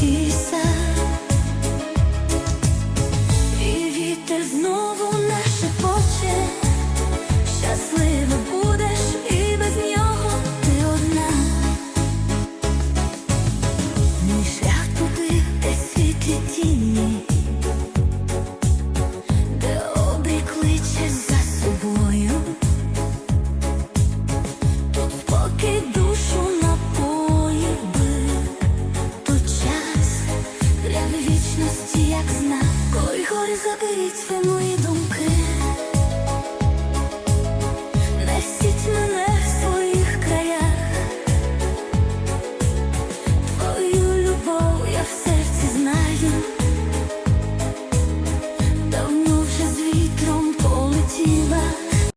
сіса, і вітер знову наше поче, щаслива будеш і без нього ти одна. Мій шлях туди, де світлі тіні. Гори заберіть все моє